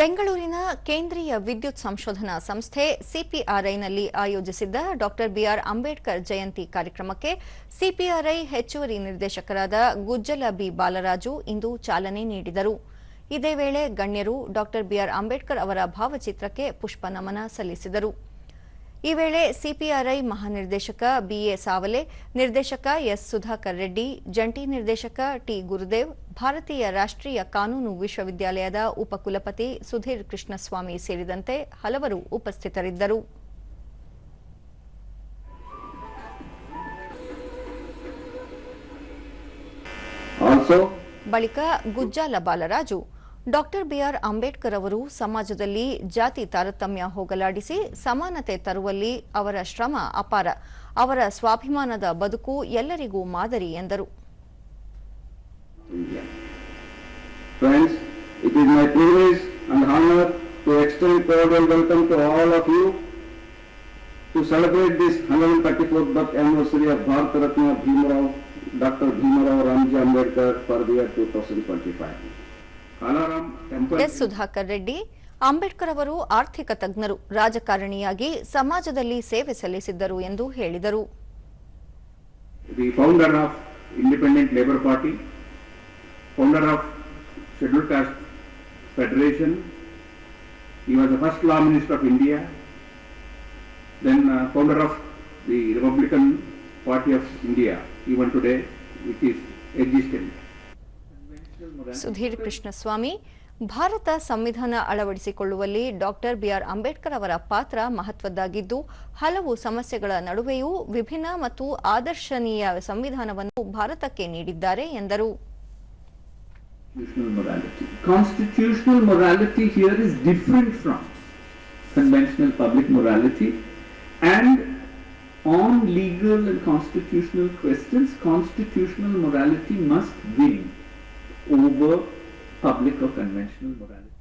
ಬೆಂಗಳೂರಿನ ಕೇಂದ್ರೀಯ ವಿದ್ಯುತ್ ಸಂಶೋಧನಾ ಸಂಸ್ಥೆ ಸಿಪಿಆರ್ಐನಲ್ಲಿ ಆಯೋಜಿಸಿದ್ದ ಡಾಕ್ಟರ್ ಬಿಆರ್ ಅಂಬೇಡ್ಕರ್ ಜಯಂತಿ ಕಾರ್ಯಕ್ರಮಕ್ಕೆ ಸಿಪಿಆರ್ಐ ಹೆಚ್ಚುವರಿ ನಿರ್ದೇಶಕರಾದ ಗುಜ್ಜಲ ಬಿ ಬಾಲರಾಜು ಇಂದು ಚಾಲನೆ ನೀಡಿದರು. ಇದೇ ವೇಳೆ ಗಣ್ಯರು ಡಾಕ್ಟರ್ ಬಿಆರ್ ಅಂಬೇಡ್ಕರ್ ಅವರ ಭಾವಚಿತ್ರಕ್ಕೆ ಪುಷ್ಪ ನಮನ ಸಲ್ಲಿಸಿದರು. ಈ ವೇಳೆ ಸಿಪಿಆರ್ಐ ಮಹಾನಿರ್ದೇಶಕ ಬಿಎ ಸಾವಲೆ ನಿರ್ದೇಶಕ ಎಸ್ ಸುಧಾಕರ್ ರೆಡ್ಡಿ ಜಂಟಿ ನಿರ್ದೇಶಕ ಟಿ ಗುರುದೇವ್ ಭಾರತೀಯ ರಾಷ್ಟ್ರೀಯ ಕಾನೂನು ವಿಶ್ವವಿದ್ಯಾಲಯದ ಉಪಕುಲಪತಿ ಸುಧೀರ್ ಕೃಷ್ಣಸ್ವಾಮಿ ಸೇರಿದಂತೆ ಹಲವರು ಉಪಸ್ಥಿತರಿದ್ದರು. ಬಳಿಕ Gujjala Balaraju doctor B R Ambedkar ಅವರು ಸಮಾಜದಲ್ಲಿ ಜಾತಿ ತಾರತಮ್ಯ ಹೋಗಲಾಡಿಸಿ ಸಮಾನತೆ ತರುವಲ್ಲಿ ಅವರ ಶ್ರಮ ಅಪಾರ ಅವರ ಸ್ವಾಭಿಮಾನದ ಬದುಕು ಎಲ್ಲರಿಗೂ ಮಾದರಿ ಎಂದರು India. ಎಸ್ ಸುಧಾಕರ್ ರೆಡ್ಡಿ ಅಂಬೇಡ್ಕರ್ ಅವರು ಆರ್ಥಿಕ ತಜ್ಞರು ರಾಜಕಾರಣಿಯಾಗಿ ಸಮಾಜದಲ್ಲಿ ಸೇವೆ ಸಲ್ಲಿಸಿದ್ದರು ಎಂದು ಹೇಳಿದರು. The founder of Independent Labour Party founder of Schedule Caste Federation law India founder of the Republican Party of India even today it Sudhir Krishnaswamy Bharat ಸಂವಿಧಾನ ಅಳವಡಿಸಿಕೊಳ್ಳುವಲ್ಲಿ ಡಾಕ್ಟರ್ ಬಿಆರ್ ಅಂಬೇಡ್ಕರ್ ಅವರ ಪಾತ್ರ ಮಹತ್ವದ್ದಾಗಿದ್ದು ಹಲವು ಸಮಸ್ಯೆಗಳ ನಡುವೆಯೂ ವಿಭಿನ್ನ ಮತ್ತು ಆದರ್ಶನೀಯ ಸಂವಿಧಾನವನ್ನು ಭಾರತಕ್ಕೆ ನೀಡಿದ್ದಾರೆ ಎಂದರು on legal and constitutional questions, constitutional morality must win over public or conventional morality.